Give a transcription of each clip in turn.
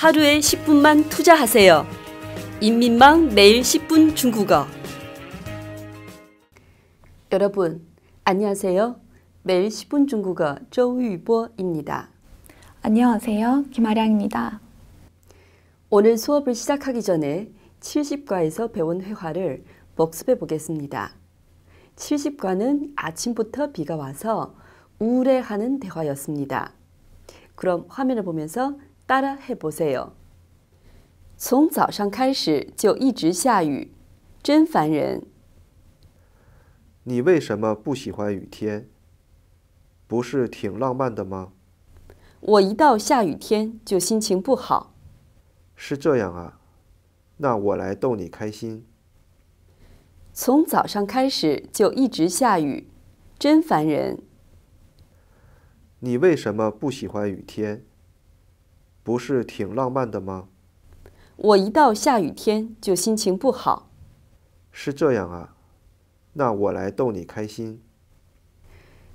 하루에 10분만 투자하세요. 인민망 매일 10분 중국어. 여러분, 안녕하세요. 매일 10분 중국어 조유보입니다. 안녕하세요. 김아량입니다. 오늘 수업을 시작하기 전에 70과에서 배운 회화를 복습해 보겠습니다. 70과는 아침부터 비가 와서 우울해하는 대화였습니다. 그럼 화면을 보면서 따라 해보세요. 从早上开始就一直下雨，真烦人。你为什么不喜欢雨天？不是挺浪漫的吗？我一到下雨天就心情不好。是这样啊，那我来逗你开心。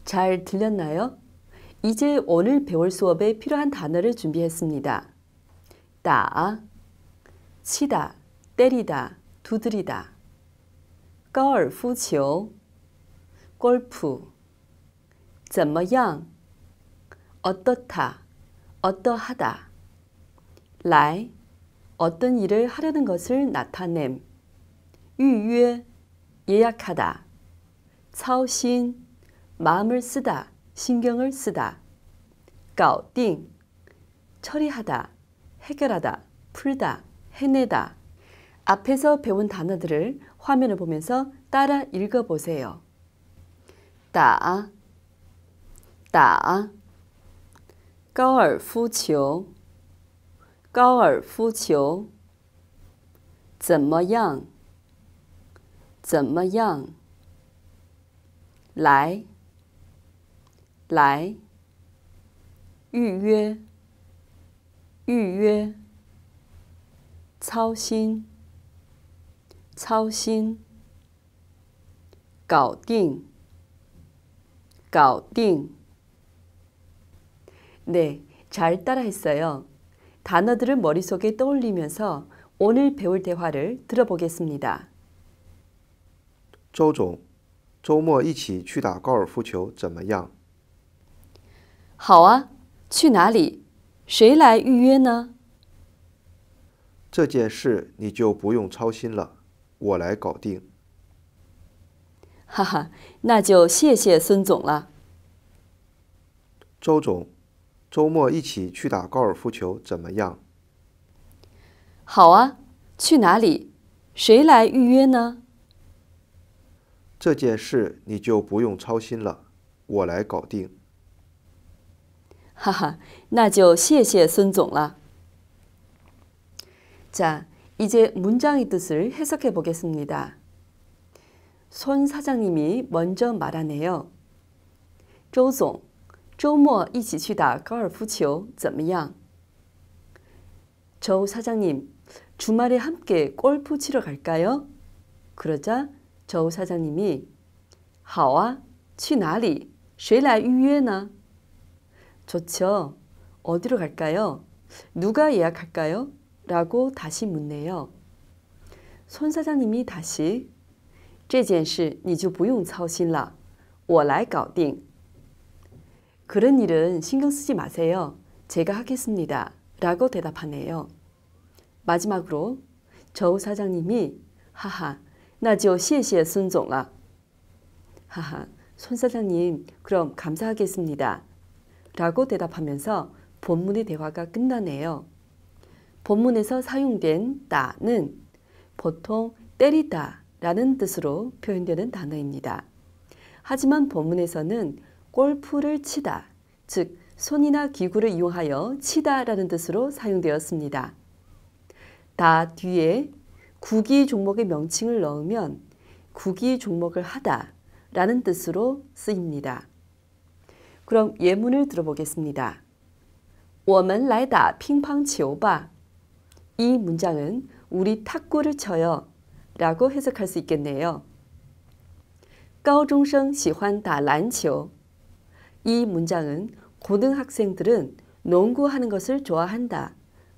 잘들렸나요이제오늘배울수업에필요한단어를준비했습니다打、치다때리다두드리다高尔夫球、골프怎么样？어떻다어떠하다 来 어떤 일을 하려는 것을 나타냄. 预约 예약하다. 操心 마음을 쓰다, 신경을 쓰다. 搞定 처리하다, 해결하다, 풀다, 해내다. 앞에서 배운 단어들을 화면을 보면서 따라 읽어보세요. 따, 따, 高尔夫球 高尔夫球怎么样？怎么样？来，来，预约，预约，操心，操心，搞定，搞定。네잘따라했어요 단어들을 머릿속에 떠올리면서 오늘 배울 대화를 들어보겠습니다. 周总，周末一起去打高尔夫球怎么样？好啊，去哪里？谁来预约呢？这件事你就不用操心了，我来搞定。哈哈，那就谢谢孙总了。 자이제문장의뜻을해석해보겠습니다손사장님이먼저말하네요周总。 周末一起去打高尔夫球怎么样？周사장님주말에함께골프치러갈까요그러자조사장님이好啊，去哪里？谁来预约呢？좋죠어디로갈까요누가예약할까요라고다시묻네요손사장님이다시这件事你就不用操心了，我来搞定。 그런 일은 신경 쓰지 마세요. 제가 하겠습니다. 라고 대답하네요. 마지막으로 저 사장님이 하하 나죠 시에시에 순종라 하하 손 사장님 그럼 감사하겠습니다. 라고 대답하면서 본문의 대화가 끝나네요. 본문에서 사용된 따는 보통 때리다 라는 뜻으로 표현되는 단어입니다. 하지만 본문에서는 골프를 치다, 즉 손이나 기구를 이용하여 치다라는 뜻으로 사용되었습니다. 다 뒤에 구기 종목의 명칭을 넣으면 구기 종목을 하다 라는 뜻으로 쓰입니다. 그럼 예문을 들어보겠습니다. 我们来打乒乓球吧.이 문장은 우리 탁구를 쳐요 라고 해석할 수 있겠네요. 高中生喜欢打篮球. 이 문장은 고등학생들은 농구하는 것을 좋아한다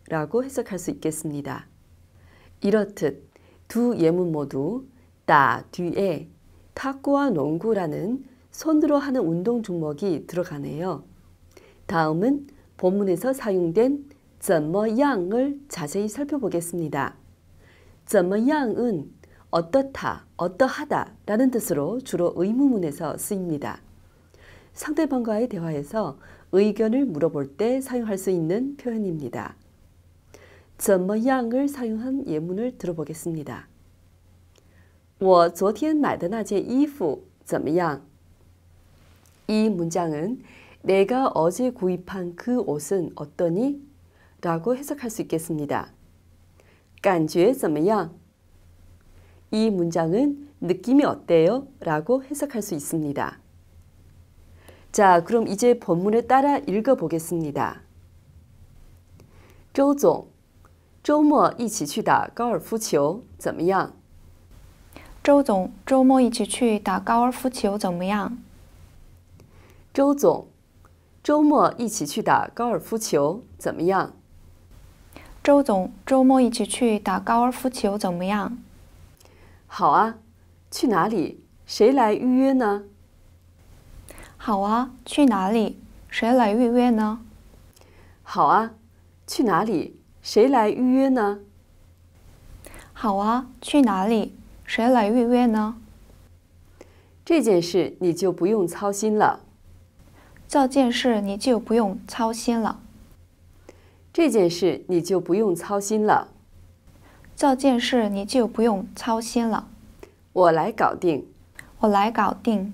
라고 해석할 수 있겠습니다. 이렇듯 두 예문 모두 따 뒤에 탁구와 농구라는 손으로 하는 운동 종목이 들어가네요. 다음은 본문에서 사용된 怎么样을 자세히 살펴보겠습니다. 怎么样은 어떻다, 어떠하다 라는 뜻으로 주로 의문문에서 쓰입니다. 상대방과의 대화에서 의견을 물어볼 때 사용할 수 있는 표현입니다. 怎么样을 사용한 예문을 들어보겠습니다. 我昨天买的那件衣服怎么样?이 문장은 내가 어제 구입한 그 옷은 어떠니? 라고 해석할 수 있겠습니다. 感觉怎么样?이 문장은 느낌이 어때요? 라고 해석할 수 있습니다. 자, 그럼 이제 본문을 따라 읽어보겠습니다. 周总,周末一起去打高尔夫球怎么样?周总，周末一起去打高尔夫球怎么样？周总，周末一起去打高尔夫球怎么样？周总，周末一起去打高尔夫球怎么样？好啊，去哪里？谁来预约呢？ 好啊，去哪里？谁来预约呢？好啊，去哪里？谁来预约呢？好啊，去哪里？谁来预约呢？这件事你就不用操心了。这件事你就不用操心了。这件事你就不用操心了。这件事你就不用操心了。我来搞定。我来搞定。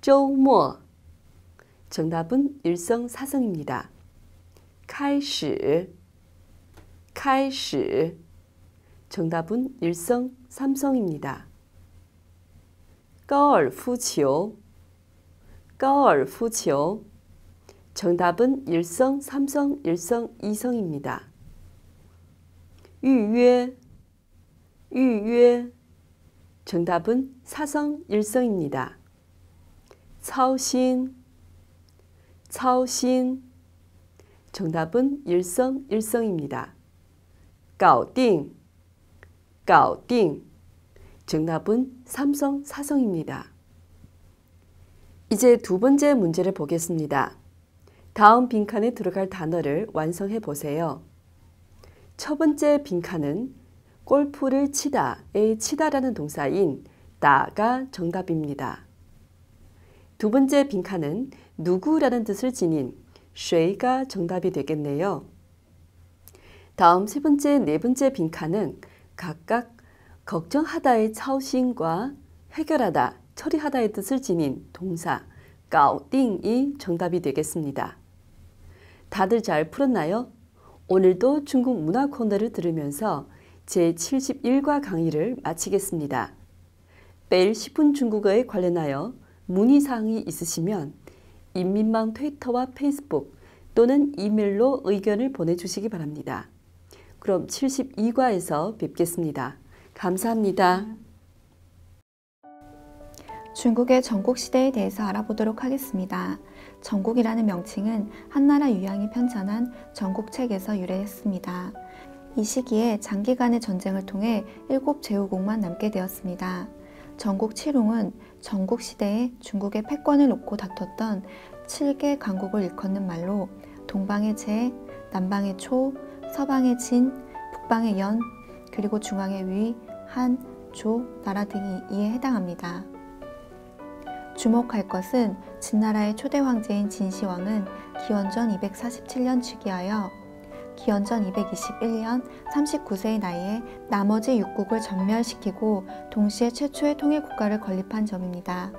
周末. 정답은 일성사성입니다. 开始,开始. 정답은 일성 삼성입니다. 高尔夫球 高尔夫球 정답은 일성 삼성 일성 이성입니다. 预约预约 정답은 사성 일성입니다. 操心 操心 정답은 일성 일성입니다. 搞定 搞定 정답은 삼성 사성입니다. 이제 두 번째 문제를 보겠습니다. 다음 빈칸에 들어갈 단어를 완성해 보세요. 첫 번째 빈칸은 골프를 치다의 치다라는 동사인 나가 정답입니다. 두 번째 빈칸은 누구라는 뜻을 지닌 쉐이가 정답이 되겠네요. 다음 세 번째, 네 번째 빈칸은 각각 걱정하다의 차오신과 해결하다, 처리하다의 뜻을 지닌 동사 까오띵이 정답이 되겠습니다. 다들 잘 풀었나요? 오늘도 중국 문화 코너를 들으면서 제71과 강의를 마치겠습니다. 매일 10분 중국어에 관련하여 문의사항이 있으시면 인민망 트위터와 페이스북 또는 이메일로 의견을 보내주시기 바랍니다. 그럼 72과에서 뵙겠습니다. 감사합니다. 중국의 전국 시대에 대해서 알아보도록 하겠습니다. 전국이라는 명칭은 한나라 유양이 편찬한 전국책에서 유래했습니다. 이 시기에 장기간의 전쟁을 통해 일곱 제후국만 남게 되었습니다. 전국 칠웅은 전국 시대에 중국의 패권을 놓고 다퉜던 7개 강국을 일컫는 말로 동방의 제, 남방의 초, 서방의 진, 북방의 연, 그리고 중앙의 위, 한, 조, 나라 등이 이에 해당합니다. 주목할 것은 진나라의 초대 황제인 진시황은 기원전 247년 즉위하여 기원전 221년 39세의 나이에 나머지 6국을 전멸시키고 동시에 최초의 통일 국가를 건립한 점입니다.